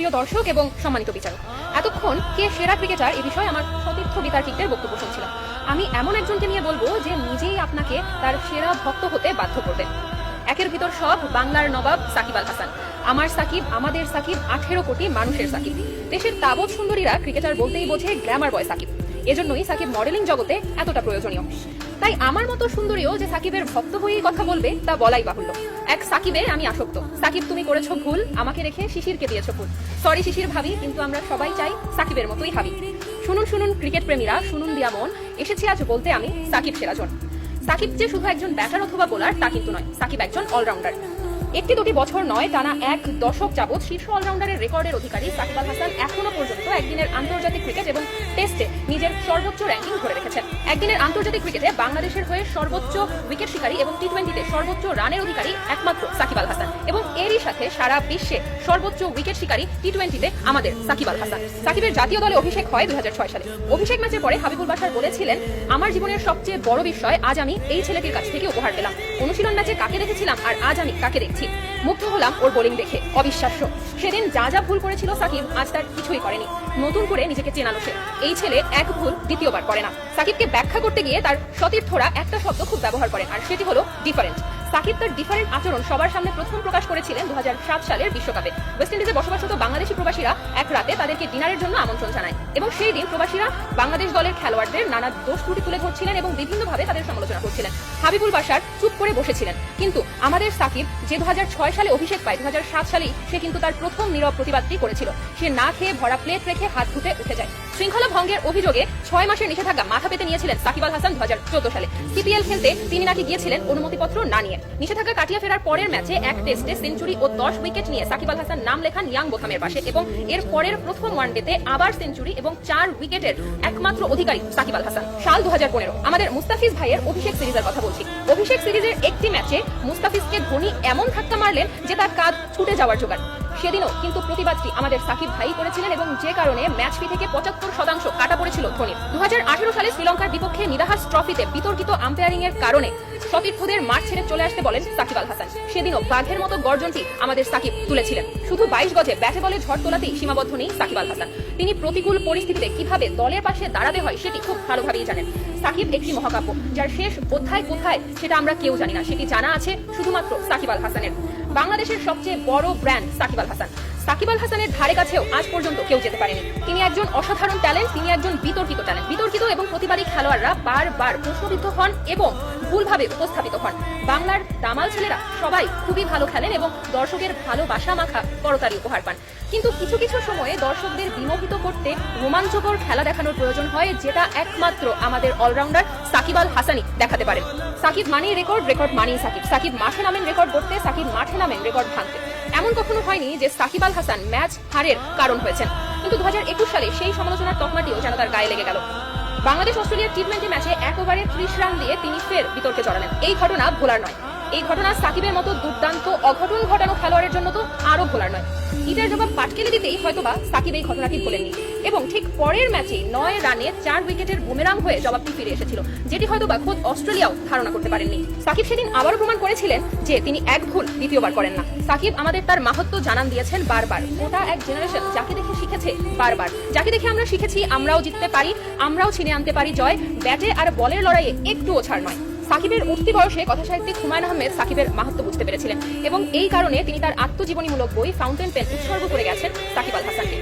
প্রিয় দর্শক এবং সম্মানিত বিচারক, এতক্ষণ কে সেরা ক্রিকেটার এ বিষয়ে আমার সতীর্থ বিতার্কিকদের বক্তব্য শুনছিলাম। আমি এমন একজনকে নিয়ে বলব যে নিজেই আপনাকে তার সেরা ভক্ত হতে বাধ্য করবে। একের ভিতর সব বাংলার নবাব সাকিব আল হাসান। আমার সাকিব, আমাদের সাকিব, আঠেরো কোটি মানুষের সাকিব। দেশের তাবৎ সুন্দরীরা ক্রিকেটার বলতেই বোঝে গ্ল্যামার বয় সাকিব। এজন্যই সাকিব মডেলিং জগতে এতটা প্রয়োজনীয়। তাই আমার মতো সুন্দরীও যে সাকিবের ভক্ত হয়েই কথা বলবে, তা বলাই বাহুল্য। এক সাকিবে আমি আসক্ত। সাকিব, তুমি করেছ ভুল। আমাকে রেখে শিশিরকে দিয়েছ ভুল। সরি শিশির ভাবি, কিন্তু আমরা সবাই চাই সাকিবের মতোই ভাবি শুনুন শুনুন, ক্রিকেট প্রেমীরা, শুনুন দিয়া মন। এসেছি আজ বলতে আমি সাকিব সেরাজন। সাকিব যে শুধু একজন ব্যাটার অথবা বোলার তা কিন্তু নয়। সাকিব একজন অলরাউন্ডার একটি দুটি বছর নয়, টানা এক দশক যাবৎ শীর্ষ অলরাউন্ডারের রেকর্ডের অধিকারী সাকিব আল হাসান এখনও পর্যন্ত একদিনের আন্তর্জাতিক ক্রিকেট এবং টেস্টে নিজের সর্বোচ্চ র্যাঙ্কিং ধরে রেখেছেন। একদিনের আন্তর্জাতিক ক্রিকেটে বাংলাদেশের হয়ে সর্বোচ্চ উইকেট শিকারী এবং টি টোয়েন্টিতে সর্বোচ্চ রানের অধিকারী একমাত্র সাকিব আল হাসান এবং এরই সাথে সারা বিশ্বে সর্বোচ্চ উইকেট শিকারী টি টোয়েন্টিতে আমাদের সাকিব আল হাসান। সাকিবের জাতীয় দলে অভিষেক হয় দু হাজার ছয় সালে। অভিষেক ম্যাচের পরে হাবিবুল বাসার বলেছিলেন, আমার জীবনের সবচেয়ে বড় বিষয় আজ আমি এই ছেলেটির কাছ থেকে উপহার পেলাম। অনুশীলন ম্যাচে কাকে দেখেছিলাম আর আজ আমি কাকে দেখছি? মুগ্ধ হলাম ওর বোলিং দেখে। অবিশ্বাস্য। সেদিন যা যা ভুল করেছিল সাকিব, আজ তার কিছুই করেনি। নতুন করে নিজেকে চেনালো সে। এই ছেলে এক ভুল দ্বিতীয়বার করে না। সাকিবকে ব্যাখ্যা করতে গিয়ে তার সতীর্থরা একটা শব্দ খুব ব্যবহার করেন আর সেটি হলো ডিফারেন্ট সাকিব তার ডিফারেন্ট আচরণ সবার সামনে প্রথম প্রকাশ করেছিলেন দু সালের বিশ্বকাপে। ওয়েস্ট ইন্ডিজে বসবাসরত বাংলাদেশি প্রবাসীরা এক রাতে তাদেরকে ডিনারের জন্য আমন্ত্রণ জানায়। এবং সেই দিন প্রবাসীরা বাংলাদেশ দলের খেলোয়াড়দের নানা দোষ ত্রুটি তুলে ধরছিলেন এবং বিভিন্নভাবে তাদের সমালোচনা করছিলেন। হাবিবুল বাসার চুপ করে বসেছিলেন। কিন্তু আমাদের সাকিব যে দু সালে অভিষেক পায়। দু সালেই সে কিন্তু তার প্রথম নীরব প্রতিবাদটি করেছিল। সে না খেয়ে ভরা প্লেট রেখে হাত ধুতে উঠে যায়। শৃঙ্খলা ভঙ্গের অভিযোগে ছয় মাসের নিষেধাজ্ঞা মাথা পেতে নিয়েছিলেন সাকিব আল হাসান দু হাজার চোদ্দ সালে। সিপিএল খেলতে তিনি নাকি গিয়েছিলেন অনুমতিপত্র না নিয়ে। নিষেধাজ্ঞা কাটিয়ে ফেরার পরের ম্যাচে এক টেস্টে সেঞ্চুরি ও দশ উইকেট নিয়ে সাকিব আল হাসান নাম লেখান ইয়াং বোথামের পাশে এবং এর পরের প্রথম ওয়ানডেতে আবার সেঞ্চুরি এবং চার উইকেটের একমাত্র অধিকারী সাকিব আল হাসান। সাল দু হাজার পনেরো। আমাদের মুস্তাফিজ ভাইয়ের অভিষেক সিরিজের কথা বলছি। অভিষেক সিরিজের একটি ম্যাচে মুস্তাফিজকে ধোনি এমন ধাক্কা মারলেন যে তার কাজ ছুটে যাওয়ার জোগাড়। সেদিনও কিন্তু প্রতিবাদটি আমাদের সাকিব ভাই করেছিলেন এবং যে কারণে ম্যাচ ফি থেকে পঁচাত্তর শতাংশ কাটা পড়েছিল ধোনির। দু সালে শ্রীলঙ্কার বিপক্ষে নিদাহাস ট্রফিতে বিতর্কিত আম্পায়ারিং এর কারণে সতীর্থদের মাঠ ছেড়ে চলে আসতে বলেন সাকিব আল হাসান। সেদিনও বাঘের মতো গর্জনটি আমাদের সাকিব তুলেছিলেন। শুধু বাইশ গজে ব্যাটে বলে ঝড় তোলাতেই সীমাবদ্ধ নেই সাকিব আল হাসান। তিনি প্রতিকূল পরিস্থিতিতে কীভাবে দলের পাশে দাঁড়াতে হয় সেটি খুব ভালোভাবেই জানেন। সাকিব একটি মহাকাব্য, যার শেষ অধ্যায় কোথায় সেটা আমরা কেউ জানি না। সেটি জানা আছে শুধুমাত্র সাকিব আল হাসানের। বাংলাদেশের সবচেয়ে বড় ব্র্যান্ড সাকিব আল হাসান। সাকিব আল হাসানের ধারে কাছেও আজ পর্যন্ত কেউ যেতে পারেনি। তিনি একজন অসাধারণ ট্যালেন্ট তিনি একজন বিতর্কিত ট্যালেন্ট বিতর্কিত এবং প্রতিবাদী খেলোয়াড়রা বারবার প্রশ্নবিদ্ধ হন এবং ভুলভাবে উপস্থাপিত হন। বাংলার দামাল ছেলেরা সবাই খুবই ভালো খেলেন এবং দর্শকের ভালোবাসা মাখা করতালি উপহার পান। কিন্তু কিছু কিছু সময়ে দর্শকদের বিমোহিত করতে রোমাঞ্চকর খেলা দেখানোর প্রয়োজন হয়, যেটা একমাত্র আমাদের অলরাউন্ডার সাকিব আল হাসানি দেখাতে পারেন। সাকিব মানেই রেকর্ড রেকর্ড মানেই সাকিব। সাকিব মাঠে নামেন রেকর্ড করতে সাকিব মাঠে নামেন রেকর্ড ভাঙতে। এমন কখনো হয়নি যে সাকিব আল হাসান ম্যাচ হারের কারণ হয়েছেন। কিন্তু দু হাজার একুশ সালে সেই সমালোচনার তকমাটিও যেন তার গায়ে লেগে গেল। বাংলাদেশ অস্ট্রেলিয়ার টি টোয়েন্টি ম্যাচে এক ওভারে ত্রিশ রান দিয়ে তিনি ফের বিতর্কে জড়ালেন। এই ঘটনা ভোলার নয়। এই ঘটনা সাকিবের মতো দুর্দান্ত অঘটন ঘটানো খেলোয়াড়ের জন্য তো আরও ভোলার নয়। ইটের জবাব পাটকেলে দিতেই হয়তোবা সাকিব এই ঘটনাটি ভোলেননি। এবং ঠিক পরের ম্যাচে নয় রানে চার উইকেটের বুমেরাং হয়ে জবাবটি ফিরে এসেছিল, যেটি হয়তোবা খোদ অস্ট্রেলিয়াও ধারণা করতে পারেননি। সাকিব সেদিন আবারও প্রমাণ করেছিলেন যে তিনি এক ভুল দ্বিতীয়বার করেন না। সাকিব আমাদের তার মাহাত্ম জানান দিয়েছেন বারবার। ওটা এক জেনারেশন যাকে দেখে শিখেছে বারবার। যাকে দেখে আমরা শিখেছি আমরাও জিততে পারি, আমরাও ছিনে আনতে পারি জয়। ব্যাটে আর বলের লড়াইয়ে একটুও ছাড় নয়। সাকিবের উঠতি বয়সে কথা সাহিত্যিক হুমায়ুন আহমেদ সাকিবের মাহাত্ম বুঝতে পেরেছিলেন এবং এই কারণে তিনি তার আত্মজীবনীমূলক বই ফাউন্টেন পেন উৎসর্গ করে গেছেন সাকিব আল হাসানকে।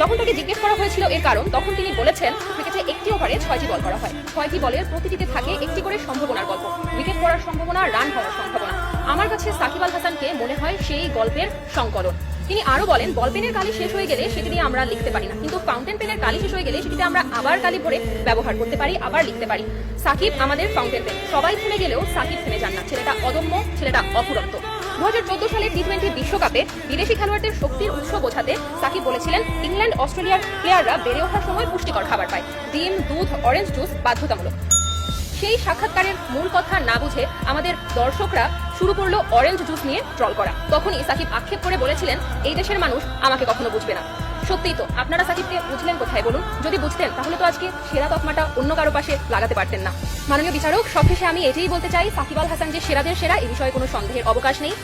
যখন তাকে জিজ্ঞেস করা হয়েছিল এর কারণ, তখন তিনি বলেছেন ক্রিকেটে একটি ওভারে ছয়টি বল করা হয়। ছয়টি বলের প্রতিটিতে থাকে একটি করে সম্ভাবনার গল্প। উইকেট পড়ার সম্ভাবনা, রান হওয়ার সম্ভাবনা। আমার কাছে সাকিব আল হাসানকে মনে হয় সেই গল্পের সংকলন। তিনি আরও বলেন, বল পেনের কালি শেষ হয়ে গেলে সেটি দিয়ে আমরা লিখতে পারি না। কিন্তু ফাউন্টেন পেনের কালি শেষ হয়ে গেলে সেটিতে আমরা আবার কালি ভরে ব্যবহার করতে পারি, আবার লিখতে পারি। সাকিব আমাদের ফাউন্টেন পেন। সবাই থেমে গেলেও সাকিব থেমে যান না। ছেলেটা অদম্য, ছেলেটা অফুরন্ত। দু হাজার চোদ্দ সালে টি টোয়েন্টি বিশ্বকাপে বিদেশি খেলোয়াড়দের শক্তির উৎস বোঝাতে সাকিব বলেছিলেন ইংল্যান্ড অস্ট্রেলিয়ার প্লেয়াররা বেড়ে ওঠার সময় পুষ্টিকর খাবার পায়। ডিম, দুধ, অরেঞ্জ জুস বাধ্যতামূলক। সেই সাক্ষাৎকারের মূল কথা না বুঝে আমাদের দর্শকরা শুরু করল অরেঞ্জ জুস নিয়ে ট্রল করা। তখনই সাকিব আক্ষেপ করে বলেছিলেন, এই দেশের মানুষ আমাকে কখনো বুঝবে না। সত্যিই তো, আপনারা সাকিবকে বুঝলেন কোথায় বলুন? যদি বুঝতেন, তাহলে তো আজকে সেরা তকমাটা অন্য কারও পাশে লাগাতে পারতেন না। মাননীয় বিচারক, সবশেষে আমি এটাই বলতে চাই, সাকিব আল হাসান যে সেরাদের সেরা, এ বিষয়ে কোনো সন্দেহের অবকাশ নেই।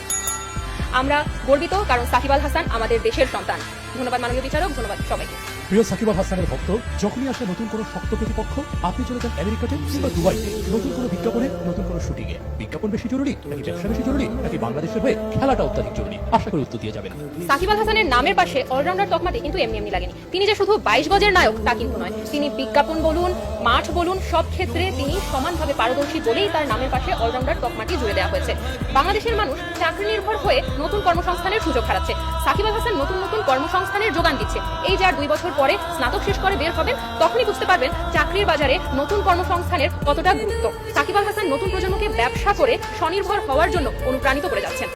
আমরা গর্বিত, কারণ সাকিব আল হাসান আমাদের দেশের সন্তান। ধন্যবাদ মাননীয় বিচারক ধন্যবাদ সবাইকে। প্রিয় সাকিব আল হাসানের ভক্ত যখনই আসে নতুন কোনো শক্ত প্রতিপক্ষ আপনি চলে যান আমেরিকাতে কিংবা দুবাইতে। নতুন কোনো বিজ্ঞাপনে নতুন কোনো শুটিংয়ে। বিজ্ঞাপন বেশি জরুরি নাকি ব্যবসা বেশি জরুরি নাকি বাংলাদেশের হয়ে খেলাটা অত্যাধিক জরুরি? আশা করি উত্তর দিয়ে যাবেন। সাকিব আল হাসানের নামের পাশে অলরাউন্ডার তকমাটি কিন্তু এমনি এমনি লাগেনি। তিনি যে শুধু বাইশ গজের নায়ক তা কিন্তু নয়। তিনি বিজ্ঞাপন বলুন মাঠ বলুন সব ক্ষেত্রে তিনি সমানভাবে পারদর্শী বলেই তার নামের পাশে অলরাউন্ডার তকমাটি জুড়ে দেওয়া হয়েছে। বাংলাদেশের মানুষ চাকরি নির্ভর হয়ে নতুন কর্মসংস্থানের সুযোগ হারাচ্ছে। সাকিব আল হাসান নতুন নতুন কর্মসংস্থানের যোগান দিচ্ছে। এই যার দুই বছর পরে স্নাতক শেষ করে বের হবেন, তখনই বুঝতে পারবেন চাকরির বাজারে নতুন কর্মসংস্থানের কতটা গুরুত্ব। সাকিব আল হাসান নতুন প্রজন্মকে ব্যবসা করে স্বনির্ভর হওয়ার জন্য অনুপ্রাণিত করে যাচ্ছেন।